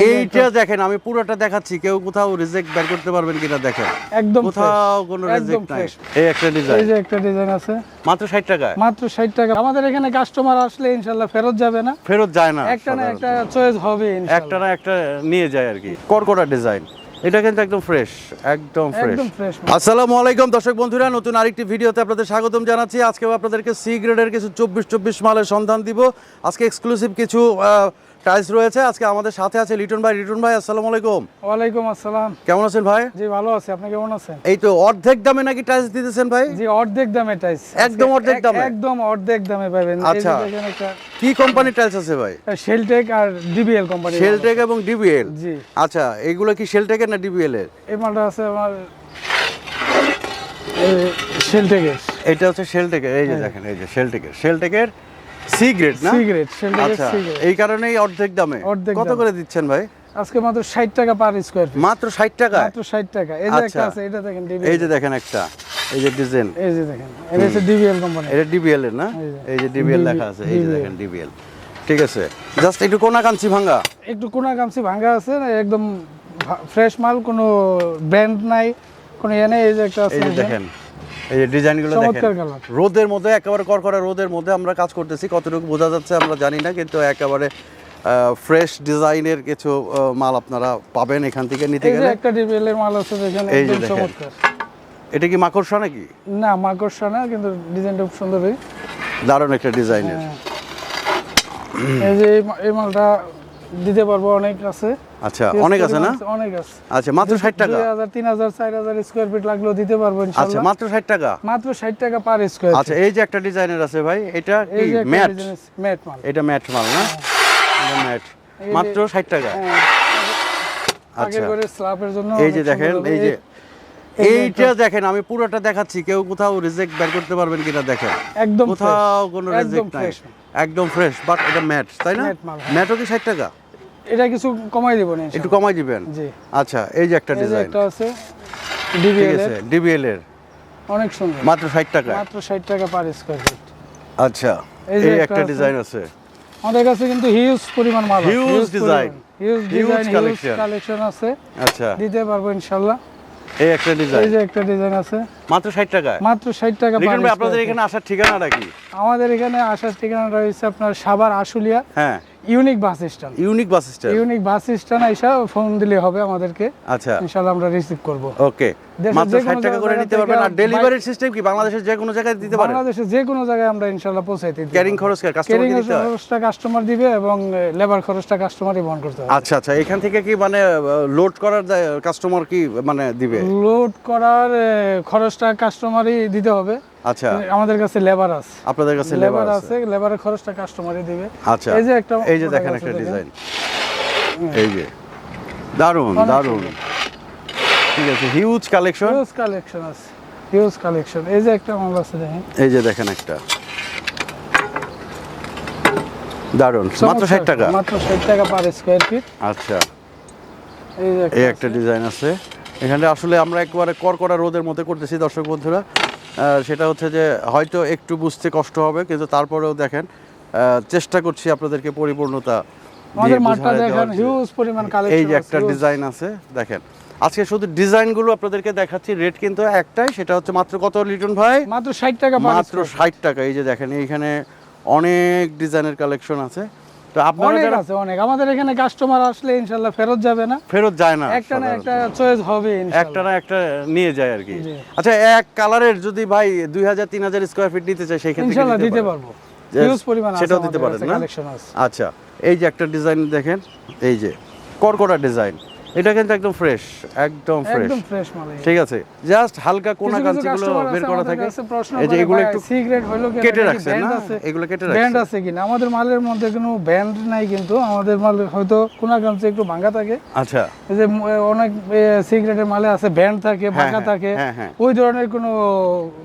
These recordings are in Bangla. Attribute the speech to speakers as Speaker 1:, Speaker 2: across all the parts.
Speaker 1: এই
Speaker 2: এইটা দেখেন আমি পুরোটা দেখাচ্ছি। কেউ কোথাও রিজেক্ট বের করতে পারবেন কিনা দেখেন।
Speaker 1: একদম
Speaker 2: কোথাও কোনো রিজেক্ট নাই। এই একটা
Speaker 1: এই
Speaker 2: ডিজাইন
Speaker 1: যে একটা ডিজাইন আছে।
Speaker 2: মাত্র ষাট টাকায়?
Speaker 1: মাত্র ষাট টাকা। আমাদের এখানে কাস্টমার আসলে ইনশাল্লাহ ফেরত যাবে না।
Speaker 2: ফেরত যায় না
Speaker 1: একটা না একটা চয়েস হবে
Speaker 2: একটা না একটা নিয়ে যায় আর কি। করকোটা ডিজাইন এটা কিন্তু একদম ফ্রেশ একদম ফ্রেশ
Speaker 1: একদম
Speaker 2: আসসালামু আলাইকুম দর্শক বন্ধুরা নতুন আরেকটি ভিডিওতে আপনাদের স্বাগতম জানাচ্ছি। আজকে আপনাদেরকে সি গ্রেডের কিছু চব্বিশ চব্বিশ মালের সন্ধান দিব। আজকে এক্সক্লুসিভ কিছু টাইলস রয়েছে। আজকে আমাদের সাথে আছে লিটন ভাই। লিটন ভাই আসসালামু আলাইকুম।
Speaker 1: ওয়ালাইকুম আসসালাম।
Speaker 2: কেমন আছেন ভাই?
Speaker 1: জি ভালো আছি। আপনি কেমন আছেন?
Speaker 2: এই তো অর্ধেক দামে নাকি টাইলস দিতেছেন ভাই?
Speaker 1: জি অর্ধেক দামে টাইস
Speaker 2: একদম অর্ধেক দামে?
Speaker 1: একদম অর্ধেক দামে পাবেন।
Speaker 2: আচ্ছা। কি কোম্পানির টাইলস আছে ভাই?
Speaker 1: শেলটেক আর ডিবিএল কোম্পানি
Speaker 2: শেলটেক এবং ডিবিএল
Speaker 1: জি।
Speaker 2: আচ্ছা এগুলো কি শেলটেকের না ডিবিএল এর?
Speaker 1: এই মালটা আছে আমার শেলটেকের
Speaker 2: এটা হচ্ছে শেলটেকের এই যে দেখেন এই যে শেলটেকের শেলটেকের সি গ্রেড না?
Speaker 1: সিগারেট শেলটেকের
Speaker 2: আচ্ছা এই কারণেই অর্ধেক দামে। কত করে দিচ্ছেন ভাই?
Speaker 1: আজকে মাত্র ষাট টাকা পার স্কোয়ার ফিট
Speaker 2: মাত্র ষাট টাকায়?
Speaker 1: মাত্র ষাট টাকা। এই যে একটা
Speaker 2: আচ্ছা।
Speaker 1: আছে এটা দেখেন
Speaker 2: এই যে দেখেন একটা এই যে ডিজাইন।
Speaker 1: এই যে দেখেন এটা হচ্ছে ডিবিএল কোম্পানি
Speaker 2: এটা ডিবিএল এর না?
Speaker 1: এই যে।
Speaker 2: ডিবিএল লেখা আছে এই যে দেখেন ডিবিএল ঠিক আছে। জাস্ট একটু কোনা কাঞ্চি ভাঙা।
Speaker 1: একটু কোনা গামছি ভাঙা আছে একদম ফ্রেশ মাল কোনো ব্র্যান্ড নাই কোনো ইয়ে নেই এই যে একটা আছে
Speaker 2: এই যে দেখেন এই যে ডিজাইনগুলো দেখেন। রোদের মধ্যে একেবারে করকরা রোদের মধ্যে আমরা কাজ করতেছি কতটুকু বোঝা যাচ্ছে আমরা জানি না কিন্তু একেবারে ফ্রেশ ডিজাইনের কিছু মাল আপনারা পাবেন এখান থেকে নিতে গেলে।
Speaker 1: একটা ডিবিএল এর মাল আছে দেখেন
Speaker 2: এই যে
Speaker 1: একদম চমৎকার।
Speaker 2: এটা কি মাকড়সা নাকি?
Speaker 1: না মাকড়সা না কিন্তু ডিজাইনটা খুব সুন্দরই।
Speaker 2: দারুণ একটা ডিজাইনের।
Speaker 1: হ্যাঁ। এই যে এই মালটা দিতে পারব অনেক আছে।
Speaker 2: আচ্ছা অনেক আছে না?
Speaker 1: অনেক আছে
Speaker 2: আচ্ছা মাত্র ষাট টাকা?
Speaker 1: দুই হাজার তিন হাজার চার হাজার স্কোয়ার ফিট লাগলেও দিতে পারব
Speaker 2: ইনশাআল্লাহ
Speaker 1: আচ্ছা
Speaker 2: মাত্র ষাট টাকা?
Speaker 1: মাত্র ষাট টাকা পার স্কোয়ার
Speaker 2: আচ্ছা এই যে একটা ডিজাইনের আছে ভাই এটা কি? ম্যাট?
Speaker 1: ম্যাট মাল।
Speaker 2: এটা ম্যাট মাল না? এটা ম্যাট। মাত্র ষাট টাকা?
Speaker 1: হ্যাঁ।
Speaker 2: আচ্ছা।
Speaker 1: করে স্ল্যাবের জন্য
Speaker 2: এই যে দেখেন এই যে এইটা দেখেন আমি পুরোটা দেখাচ্ছি কেউ কোথাও রিজেক্ট বের করতে পারবেন কিনা দেখেন।
Speaker 1: একদম
Speaker 2: কোথাও কোনো রিজেক্ট নাই। একদম ফ্রেশ বাট এটা ম্যাট তাই না?
Speaker 1: হ্যাঁ।
Speaker 2: ম্যাটও কি ষাট টাকা?
Speaker 1: এটা কিছু কমাই দিব না
Speaker 2: একটু কমাই দিবেন?
Speaker 1: জি।
Speaker 2: আচ্ছা এই যে একটা ডিজাইন
Speaker 1: একটা আছে ডিবিএল
Speaker 2: আছে ডিবিএল এর।
Speaker 1: অনেক সুন্দর।
Speaker 2: মাত্র ষাট টাকা
Speaker 1: মাত্র ষাট টাকা পার স্কোয়ার ফিট
Speaker 2: আচ্ছা
Speaker 1: এই যে একটা
Speaker 2: ডিজাইন আছে।
Speaker 1: আমাদের কাছে কিন্তু হিউজ পরিমাণ মাল huge design huge
Speaker 2: collection।
Speaker 1: Collection আছে।
Speaker 2: আচ্ছা।
Speaker 1: দিতে পারব ইনশাআল্লাহ।
Speaker 2: এই একটা ডিজাইন এই
Speaker 1: যে একটা ডিজাইন আছে।
Speaker 2: মাত্র ষাট টাকায়?
Speaker 1: মাত্র ষাট টাকা
Speaker 2: লিটন ভাই আপনাদের এখানে আসার ঠিকানাটা কি
Speaker 1: আমাদের এখানে আসার ঠিকানাটা রয়েছে আপনার সাভার আশুলিয়া।
Speaker 2: হ্যাঁ।
Speaker 1: Unique bus stand.
Speaker 2: Unique bus stand?
Speaker 1: Unique bus stand আইসা ফোন দিলে হবে আমাদেরকে।
Speaker 2: আচ্ছা।
Speaker 1: ইনশাল্লাহ আমরা রিসিভ করব।
Speaker 2: ওকে। মাত্র
Speaker 1: যে
Speaker 2: ষাট
Speaker 1: কোনো
Speaker 2: টাকা করে নিতে পারবেন আর
Speaker 1: থেকে
Speaker 2: ডেলিভারির সিস্টেম কি বাংলাদেশের যে কোনো জায়গায় দিতে পারেন?
Speaker 1: বাংলাদেশে যে কোনো জায়গায় আমরা ইনশাল্লাহ পৌঁছাইতে দিতে
Speaker 2: ক্যারিং। খরচ কাস্টমার দিতে হয়?
Speaker 1: খরচটা কাস্টমার দিবে এবং লেবার খরচটা কাস্টমারই বহন করতে হবে।
Speaker 2: আচ্ছা আচ্ছা। এখান থেকে কি মানে লোড করার কাস্টমার কি মানে দিবে?
Speaker 1: লোড করার এ, খরচটা কাস্টমারই দিতে হবে।
Speaker 2: আচ্ছা।
Speaker 1: আমাদের কাছে লেবার আছে।
Speaker 2: আপনাদের কাছে
Speaker 1: লেবার আছে। লেবারের খরচটা কাস্টমারই দিবে।
Speaker 2: আচ্ছা
Speaker 1: এই যে একটা
Speaker 2: এই যে দেখেন একটা ডিজাইন এই যে।
Speaker 1: দারুণ
Speaker 2: দারুণ ঠিক আছে হিউজ কালেকশন
Speaker 1: হিউজ কালেকশন আছে হিউজ কালেকশন এই যে একটা মাল আছে দেখেন।
Speaker 2: এই যে দেখেন একটা। দারুণ মাত্র ষাট
Speaker 1: চমৎকার,
Speaker 2: টাকা।
Speaker 1: মাত্র ষাট টাকা পার স্কোয়ার ফিট
Speaker 2: আচ্ছা।
Speaker 1: এই যে
Speaker 2: এই
Speaker 1: একটা
Speaker 2: একটা ডিজাইন আছে। এখানে আসলে আমরা একবারে করকড়া রোদের মধ্যে করতেছি দর্শক বন্ধুরা। সেটা হচ্ছে যে হয়তো একটু বুঝতে কষ্ট হবে কিন্তু তারপরেও দেখেন চেষ্টা করছি আপনাদেরকে পরিপূর্ণতা
Speaker 1: আমাদের মাঠটা দেখেন হিউজ পরিমাণ কালেকশন
Speaker 2: এই যে একটা ডিজাইন আছে দেখেন। আজকে শুধু ডিজাইনগুলো আপনাদেরকে দেখাচ্ছি রেট কিন্তু একটাই সেটা হচ্ছে মাত্র কত লিটন ভাই?
Speaker 1: মাত্র ষাট টাকা
Speaker 2: মাত্র ষাট টাকা এই যে দেখেন এইখানে অনেক ডিজাইনের কালেকশন আছে। তো আপনারা যারা
Speaker 1: আছে অনেক। আমাদের এখানে কাস্টমার আসলে ফেরত যাবে না।
Speaker 2: ফেরত যায় না
Speaker 1: একটা না একটা চয়েস হবে
Speaker 2: একটা না একটা নিয়ে যায় আর কি। আচ্ছা এক কালারের যদি ভাই দুই হাজার তিন হাজার স্কোয়ার ফিট নিতে চাই দিতে
Speaker 1: দিতে পারব। হিউজ পরিমাণ
Speaker 2: সেটাও দিতে পারেন না? আচ্ছা এই যে একটা ডিজাইন দেখেন এই যে কর্কটা ডিজাইন এটা কিন্তু একদম ফ্রেশ একদম ফ্রেশ
Speaker 1: একদম ফ্রেশ মাল
Speaker 2: ঠিক আছে জাস্ট হালকা কোনা
Speaker 1: কিছু
Speaker 2: কাঞ্চিগুলো বের করা থাকে। এই যে এগুলো একটু
Speaker 1: সিগারেট হলো কি
Speaker 2: কেটে রাখছেন না? এগুলো কেটে
Speaker 1: ব্যান্ড আছে কিনা? আমাদের মালের মধ্যে কোনো ব্যান্ড নাই কিন্তু আমাদের মাল হয়তো কোনা কামচে একটু ভাঙা থাকে।
Speaker 2: আচ্ছা।
Speaker 1: এই যে অনেক সিগারেটের মালে আছে ব্যান্ড থাকে ভাঙা
Speaker 2: হ্যাঁ,
Speaker 1: থাকে।
Speaker 2: হ্যাঁ, হ্যাঁ।
Speaker 1: ওই ধরনের কোনো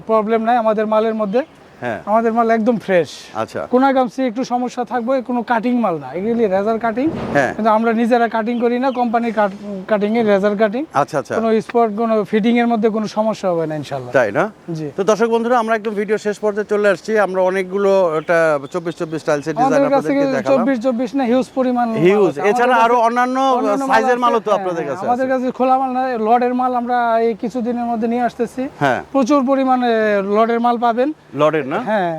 Speaker 1: প্রবলেম নাই আমাদের মালের মধ্যে।
Speaker 2: হ্যাঁ।
Speaker 1: আমাদের মাল একদম ফ্রেশ
Speaker 2: আচ্ছা।
Speaker 1: কোনাগামসি একটু সমস্যা থাকবে কোনো কাটিং মাল না। এগুলি রেজার কাটিং
Speaker 2: হ্যাঁ।
Speaker 1: কিন্তু আমরা নিজেরা কাটিং করি না কোম্পানির কাটিং এ রেজার কাটিং
Speaker 2: আচ্ছা আচ্ছা।
Speaker 1: কোনো স্পট কোনো ফিটিং এর মধ্যে কোনো সমস্যা হবে না ইনশাল্লাহ
Speaker 2: তাই না?
Speaker 1: জি।
Speaker 2: তো দর্শক বন্ধুরা আমরা একদম ভিডিও শেষ পর্যায়ে চলে আসছি। আমরা অনেকগুলো এটা চব্বিশ চব্বিশ টাইলসের ডিজাইন
Speaker 1: আমাদের কাছে
Speaker 2: আপনাদেরকে দেখালাম।
Speaker 1: চব্বিশ চব্বিশ না হিউজ পরিমাণ
Speaker 2: হিউজ এছাড়া
Speaker 1: আরও
Speaker 2: অন্যান্য সাইজের মালও তো
Speaker 1: হ্যাঁ,
Speaker 2: আপনাদের কাছে
Speaker 1: আমাদের কাছে খোলা মাল না লডের মাল আমরা এই কিছুদিনের মধ্যে নিয়ে আসতেছি।
Speaker 2: হ্যাঁ।
Speaker 1: প্রচুর পরিমাণে লডের মাল পাবেন।
Speaker 2: লডের না?
Speaker 1: হ্যাঁ।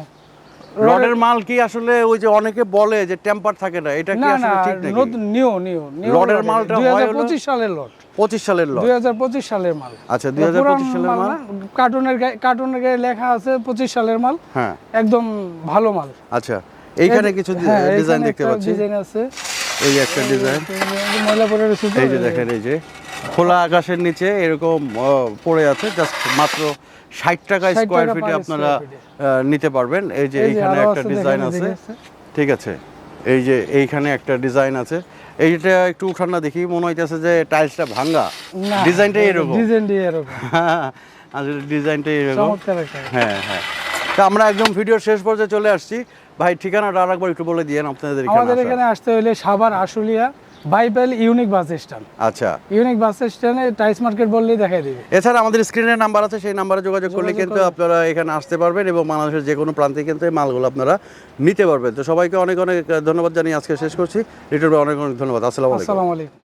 Speaker 2: লডের মাল কি আসলে ওই যে অনেকে বলে যে টেম্পার থাকে না এটা কি আসলে ঠিক নাকি?
Speaker 1: নিউ নিউ
Speaker 2: লডের মালটা
Speaker 1: দুই
Speaker 2: হয়
Speaker 1: হাজার
Speaker 2: হলো-
Speaker 1: পঁচিশ সালের লট।
Speaker 2: পঁচিশ সালের লড
Speaker 1: দুই হাজার পঁচিশ সালের মাল।
Speaker 2: আচ্ছা দুই হাজার পঁচিশ সালের মাল
Speaker 1: কার্টুনের কার্টুনের গায়ে লেখা আছে পঁচিশ সালের মাল।
Speaker 2: হ্যাঁ।
Speaker 1: একদম ভালো মাল।
Speaker 2: আচ্ছা এইখানে কিছু
Speaker 1: হ্যাঁ,
Speaker 2: ডিজাইন দেখতে পাচ্ছি।
Speaker 1: ডিজাইন আছে।
Speaker 2: এই একটা ডিজাইন
Speaker 1: ময়লা পরে
Speaker 2: এই যে দেখেন এই যে। খোলা আকাশের নিচে এরকম পড়ে আছে। জাস্ট মাত্র ষাট টাকা স্কোয়ার ফিটে আপনারা নিতে পারবেন। এই যে এইখানে একটা ডিজাইন আছে। ঠিক আছে। এই যে এইখানে একটা ডিজাইন আছে। এইটা একটু উঠান দেখি মনে হইতেছে যে টাইলসটা ভাঙ্গা। ডিজাইনটা এরকম।
Speaker 1: ডিজাইনটি এরকম।
Speaker 2: আসলে ডিজাইনটা এরকম। হ্যাঁ হ্যাঁ। তো আমরা একদম ভিডিওর শেষ পর্যায়ে চলে আসছি। ভাই ঠিকানাটা আর একবার একটু বলে দিয়েন আপনাদের এখানে
Speaker 1: আমাদের এখানে আসতে হলে Savar Ashulia Baipail unique bus stand.
Speaker 2: আচ্ছা।
Speaker 1: ইউনিক বাস স্ট্যান্ডে টাইস মার্কেট বললেই দেখাই দিবে।
Speaker 2: এছাড়া আমাদের স্ক্রিনের নাম্বার আছে সেই নাম্বারে যোগাযোগ করলে কিন্তু আপনারা এখানে আসতে পারবেন এবং বাংলাদেশের যে কোনো প্রান্তে কিন্তু এই মালগুলো আপনারা নিতে পারবেন। তো সবাইকে অনেক অনেক ধন্যবাদ জানিয়ে আজকে শেষ করছি। রিটার্ন অনেক অনেক ধন্যবাদ।
Speaker 1: আসসালামু আলাইকুম।